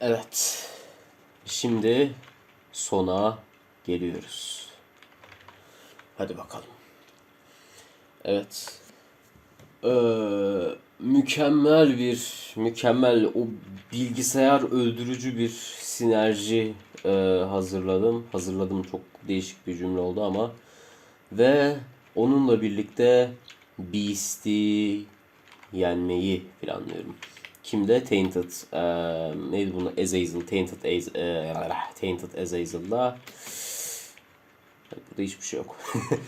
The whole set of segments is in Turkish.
Evet. Şimdi sona geliyoruz. Hadi bakalım. Evet. Ee, mükemmel bir, mükemmel o bilgisayar öldürücü bir sinerji e, hazırladım. Hazırladım çok değişik bir cümle oldu ama. Ve onunla birlikte Beast'i yenmeyi planlıyorum. Kimde? Tainted. E, neydi bunu? Azazel. Tainted, Az e, Tainted Azazel'la. Burada hiçbir şey yok.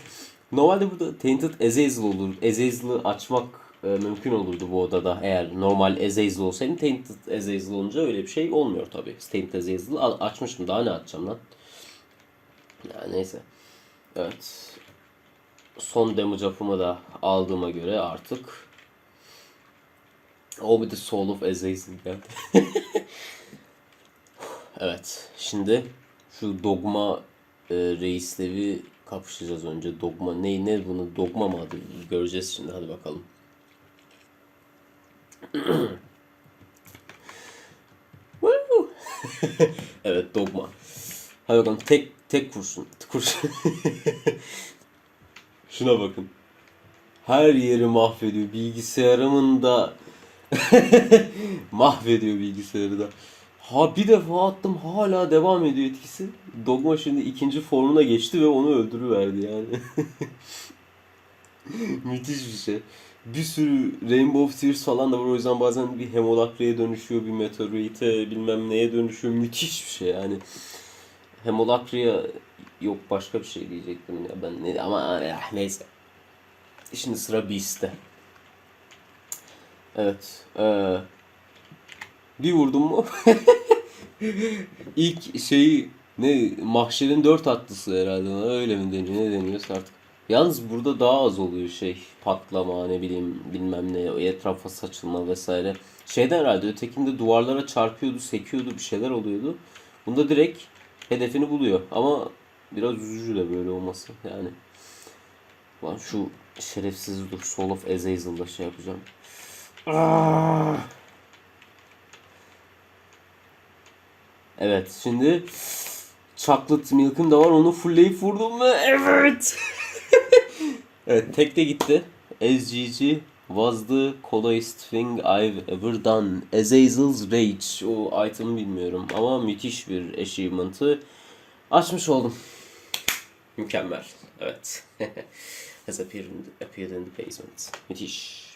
Normalde burada Tainted Azazel olur. Azazel'ı açmak e, mümkün olurdu bu odada eğer normal Azazel olsaydı. Tainted Azazel olunca öyle bir şey olmuyor tabi. Tainted Azazel'ı açmışım daha ne açacağım lan. Ya neyse. Evet. Son damage up'ımı da aldığıma göre artık o bir de Soul of Azazel geldi. evet. Şimdi şu dogma e, reisleri kapışacağız önce. Dogma ne ne bunu dogma mı adı göreceğiz şimdi hadi bakalım. Evet dogma. Hadi bakalım tek tek kurşun. Kurşun. Şuna bakın. Her yeri mahvediyor. Bilgisayarımın da mahvediyor bilgisayarı da. Ha bir defa attım hala devam ediyor etkisi. Dogma şimdi ikinci formuna geçti ve onu öldürüverdi yani. Müthiş bir şey. Bir sürü Rainbow Tears falan da var o yüzden bazen bir Hemolacria'ya dönüşüyor, bir Meteorite bilmem neye dönüşüyor. Müthiş bir şey yani. Hemolacria yok başka bir şey diyecektim ya ben ne ama ya, neyse. Şimdi sıra Beast'te. Evet. Ee, bir vurdum mu? İlk şeyi ne mahşerin dört atlısı herhalde öyle mi deniyor ne deniyorsa artık. Yalnız burada daha az oluyor şey patlama ne bileyim bilmem ne etrafa saçılma vesaire. Şeyden herhalde ötekinde duvarlara çarpıyordu sekiyordu bir şeyler oluyordu. Bunda direkt hedefini buluyor ama biraz üzücü de böyle olması yani. Lan şu şerefsiz dur Soul of Azazel'da şey yapacağım. Ah! Evet şimdi Chocolate Milk'ım da var onu fullleyip vurdum mu? Evet. evet tek de gitti. SGG was the coolest thing I've ever done. Azazel's Rage. O item'ı bilmiyorum ama müthiş bir achievement'ı açmış oldum. Mükemmel. Evet. Has appeared in the basement. Müthiş.